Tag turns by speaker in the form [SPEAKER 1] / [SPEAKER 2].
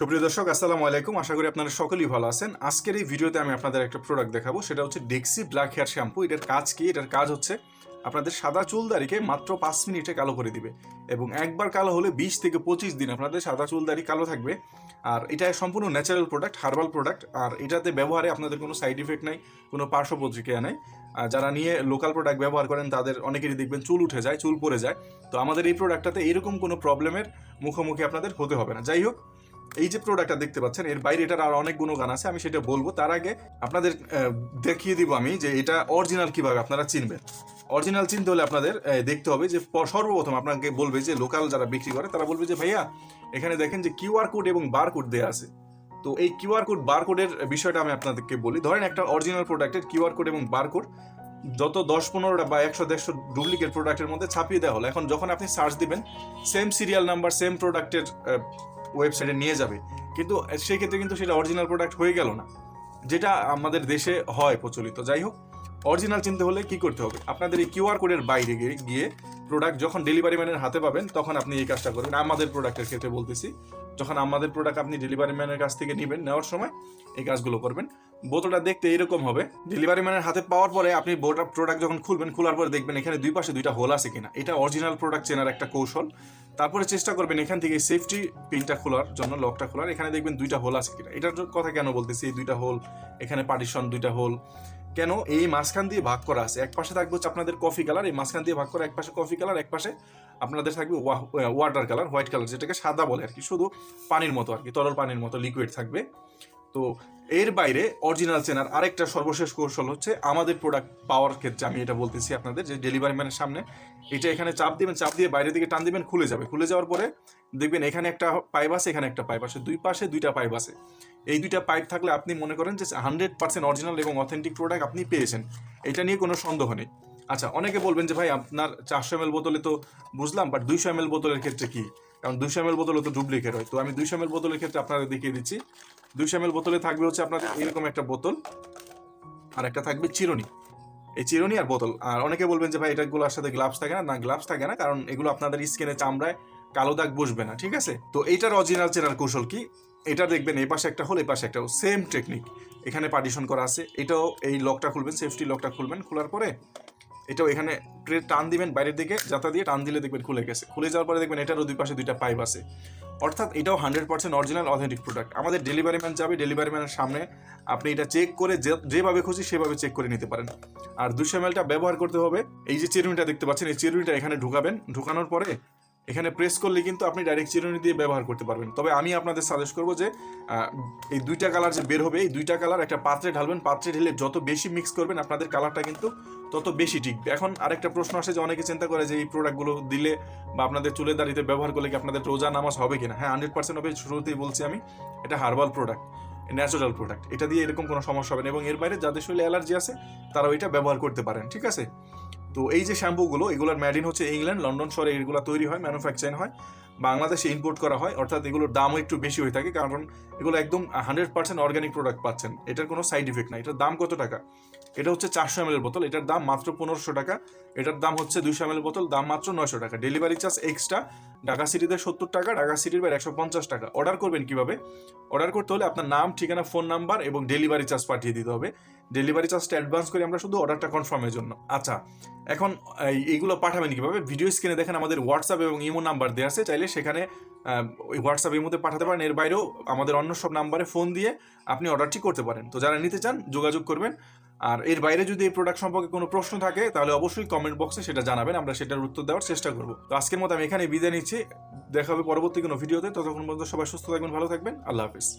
[SPEAKER 1] সুপ্রিয় দর্শক, আসসালামু আলাইকুম। আশা করি আপনারা সকলেই ভালো আছেন। আজকের এই ভিডিওতে আমি আপনাদের একটা প্রোডাক্ট দেখাবো। সেটা হচ্ছে ডেক্সি ব্ল্যাক হেয়ার শ্যাম্পু এটার কাজ কি? এটার কাজ হচ্ছে আপনাদের সাদা চুলদারিকে মাত্র পাঁচ মিনিটে কালো করে দিবে এবং একবার কালো হলে বিশ থেকে পঁচিশ দিন আপনাদের সাদা চুলদারি কালো থাকবে। আর এটা সম্পূর্ণ ন্যাচারাল প্রোডাক্ট হার্বাল প্রোডাক্ট আর এটাতে ব্যবহারে আপনাদের কোনো সাইড ইফেক্ট নাই, কোনো পার্শ্ব প্রতিক্রিয়া নেই। আর যারা নিয়ে লোকাল প্রোডাক্ট ব্যবহার করেন, তাদের অনেকেরই দেখবেন চুল উঠে যায়, চুল পড়ে যায়। তো আমাদের এই প্রোডাক্টটাতে এরকম কোনো প্রবলেমের মুখোমুখি আপনাদের হতে হবে না। যাই হোক এই যে প্রোডাক্টটা দেখতে পাচ্ছেন, এর বাইরে এটার আর অনেক গুণগান আছে, আমি সেটা বলব। তার আগে আপনাদের দেখিয়ে দিব আমি যে এটা অরিজিনাল কীভাবে আপনারা চিনবেন। অরিজিনাল চিনতে হলে আপনাদের দেখতে হবে যে সর্বপ্রথম আপনাকে বলবে যে লোকাল যারা বিক্রি করে, তারা বলবে যে, ভাইয়া, এখানে দেখেন যে কিউআর কোড এবং বার কোড দেওয়া আছে। তো এই কিউআর কোড বার কোডের বিষয়টা আমি আপনাদেরকে বলি। ধরেন একটা অরিজিনাল প্রোডাক্টের কিউআর কোড এবং বার কোড যত দশ পনেরোটা বা একশো দেড়শো ডুপ্লিকেট প্রোডাক্টের মধ্যে ছাপিয়ে দেওয়া হলো। এখন যখন আপনি সার্চ দিবেন সেম সিরিয়াল নাম্বার সেম প্রোডাক্টের ওয়েবসাইটে নিয়ে যাবে। কিন্তু সেই ক্ষেত্রে কিন্তু সেটা অরিজিনাল প্রোডাক্ট হয়ে গেল না। যেটা আমাদের দেশে হয় প্রচলিত। যাই হোক অরিজিনাল চিনতে হলে কি করতে হবে? আপনাদের এই কিউআর কোডের বাইরে গিয়ে গিয়ে প্রোডাক্ট যখন ডেলিভারি ম্যানের হাতে পাবেন, তখন আপনি এই কাজটা করবেন। আমাদের প্রোডাক্টের ক্ষেত্রে বলতেছি, যখন আমাদের প্রোডাক্ট আপনি ডেলিভারি ম্যানের কাছ থেকে নেবেন, নেওয়ার সময় এই কাজগুলো করবেন। বোতলটা দেখতে এরকম হবে। ডেলিভারি ম্যানের হাতে পাওয়ার পরে আপনি বোটা প্রোডাক্ট যখন খুলবেন, খোলার পরে দেখবেন এখানে দুই পাশে দুইটা হোল আছে কিনা। এটা অরিজিনাল প্রোডাক্ট চেনার একটা কৌশল। তারপরে চেষ্টা করবেন এখান থেকে সেফটি পিনটা খোলার জন্য লকটা খোলার। এখানে দেখবেন দুইটা হোল আছে কিনা। এটার কথা কেন বলতেছি? এই দুইটা হোল এখানে পার্টিশন দুইটা হোল কেন এই মাঝখান দিয়ে ভাগ করা আছে? এক পাশে থাকবে হচ্ছে আপনাদের কফি কালার এই মাঝখান দিয়ে ভাগ করা এক পাশে কফি কালার এক পাশে আপনাদের থাকবে ওয়াটার কালার হোয়াইট কালার যেটাকে সাদা বলে আর কি। শুধু পানির মতো আর কি, তরল পানির মতো লিকুইড থাকবে। তো এর বাইরে অরিজিনাল চেনার আরেকটা সর্বশেষ কৌশল হচ্ছে আমাদের প্রোডাক্ট পাওয়ার ক্ষেত্রে আমি এটা বলতেছি আপনাদের যে ডেলিভারি ম্যানের সামনে, এটা এখানে চাপ দিবেন, চাপ দিয়ে বাইরে দিকে টান দিবেন, খুলে যাবে। খুলে যাওয়ার পরে দেখবেন এখানে একটা পাইপ আছে, এখানে একটা পাইপ আছে। দুই পাশে দুইটা পাইপ আছে। এই দুইটা পাইপ থাকলে আপনি মনে করেন যে হান্ড্রেড পার্সেন্ট অরিজিনাল এবং অথেন্টিক প্রোডাক্ট আপনি পেয়েছেন। এটা নিয়ে কোনো সন্দেহ নেই। আচ্ছা অনেকে বলবেন যে ভাই, আপনার চারশো এম বোতলে তো বুঝলাম বাট দুইশো এম বোতলের ক্ষেত্রে কি? কারণ দুইশো এম বোতলে তো ডুপ্লিকেট হয়। তো আমি দুইশো এম বোতলের ক্ষেত্রে আপনাদের দেখিয়ে দিচ্ছি। দুইশো এম বোতলে থাকবে হচ্ছে আপনাদের এরকম একটা বোতল, আর একটা থাকবে চিরুনি। এই চিরুনি আর বোতল। আর অনেকে বলবেন যে, ভাই এটাগুলোর সাথে গ্লাভস থাকে না? না গ্লাভস থাকে না, কারণ এগুলো আপনাদের স্কিনে চামড়ায় কালো দাগ বসবে না, ঠিক আছে? তো এইটার অরিজিনাল চেনার কৌশল কি? এটা দেখবেন, এই পাশে একটা হল এই পাশে একটা সেম টেকনিক এখানে পার্টিশন করা আছে। এটাও এই লকটা খুলবেন সেফটি লকটা খুলবেন। খোলার পরে এটাও এখানে ট্রে টান দিবেন বাইরের দিকে যাতা দিয়ে টান দিলে দেখবেন খুলে গেছে। খুলে যাওয়ার পরে দেখবেন এটারও দুই পাশে দুইটা পাইপ আছে। অর্থাৎ এটাও hundred percent original authentic product আমাদের ডেলিভারি ম্যান যাবে ডেলিভারি ম্যানের সামনে আপনি এটা চেক করে যেভাবে খুশি সেভাবে চেক করে নিতে পারেন। আর দুশো এমএলটা ব্যবহার করতে হবে। এই যে চিরুনিটা দেখতে পাচ্ছেন, এই চিরুনিটা এখানে ঢুকাবেন। ঢুকানোর পরে এখানে প্রেস করলে কিন্তু আপনি ডাইরেক্ট চিরুনি দিয়ে ব্যবহার করতে পারবেন। তবে আমি আপনাদের সাজেস্ট করব যে এই দুইটা কালার যে বের হবে, এই দুইটা কালার একটা পাত্রে ঢালবেন, পাত্রে ঢেলে যত বেশি মিক্স করবেন, আপনাদের কালারটা কিন্তু তত বেশি টিকবে। এখন আরেকটা প্রশ্ন আসে যে, অনেকে চিন্তা করে যে, এই প্রোডাক্টগুলো দিলে বা আপনাদের চুলের দাড়িতে ব্যবহার করলে কি আপনাদের রোজা নামাজ হবে কিনা? হ্যাঁ হান্ড্রেড পার্সেন্ট হবে। শুরুতেই বলছি আমি, এটা হার্বাল প্রোডাক্ট ন্যাচারাল প্রোডাক্ট এটা দিয়ে এরকম কোনো সমস্যা হবে না। এবং এর বাইরে যাদের শরীরে অ্যালার্জি আছে, তারাও এটা ব্যবহার করতে পারেন, ঠিক আছে? তো এই যে শ্যাম্পুগুলো এগুলোর ম্যাডিন হচ্ছে ইংল্যান্ড লন্ডন শহরে এগুলো তৈরি হয় ম্যানুফ্যাকচারিং হয়। বাংলাদেশে ইম্পোর্ট করা হয়, অর্থাৎ এগুলোর দামও একটু বেশি হয়ে থাকে, কারণ এগুলো একদম হান্ড্রেড পার্সেন্ট অর্গানিক প্রোডাক্ট পাচ্ছেন। এটার কোনো সাইড ইফেক্ট নাই। এটার দাম কত টাকা? এটা হচ্ছে চারশো এম বোতল, এটার দাম মাত্র পনেরোশো টাকা। এটার দাম হচ্ছে দুইশো এম বোতল, দাম মাত্র নয়শো টাকা। ডেলিভারি চার্জ এক্সট্রা ঢাকা সিটিতে সত্তর টাকা, ঢাকা সিটির বাইরে একশো পঞ্চাশ টাকা। অর্ডার করবেন কীভাবে? অর্ডার করতে হলে আপনার নাম, ঠিকানা ফোন নাম্বার এবং ডেলিভারি চার্জ পাঠিয়ে দিতে হবে। ডেলিভারি চার্জটা অ্যাডভান্স করি আমরা শুধু অর্ডারটা কনফার্মের জন্য। আচ্ছা এখন এই- এইগুলো পাঠাবেন কীভাবে? ভিডিও স্ক্রিনে দেখেন আমাদের হোয়াটসঅ্যাপ এবং ইমো নাম্বার দেওয়া আছে, চাইলে সেখানে আহ, ওই হোয়াটসঅ্যাপের মধ্যে পাঠাতে পারেন। এর বাইরেও আমাদের অন্য সব নাম্বারে ফোন দিয়ে আপনি অর্ডারটি করতে পারেন। তো যারা নিতে চান যোগাযোগ করবেন। আর এর বাইরে যদি এই প্রোডাক্ট সম্পর্কে কোনো প্রশ্ন থাকে তাহলে অবশ্যই কমেন্ট বক্সে সেটা জানাবেন। আমরা সেটার উত্তর দেওয়ার চেষ্টা করব। তো আজকের মতো আমি এখানে বিদায় নিচ্ছি। দেখা হবে পরবর্তী কোনো ভিডিওতে ততক্ষণ পর্যন্ত সবাই সুস্থ থাকবেন ভালো থাকবেন। আল্লাহ হাফিজ।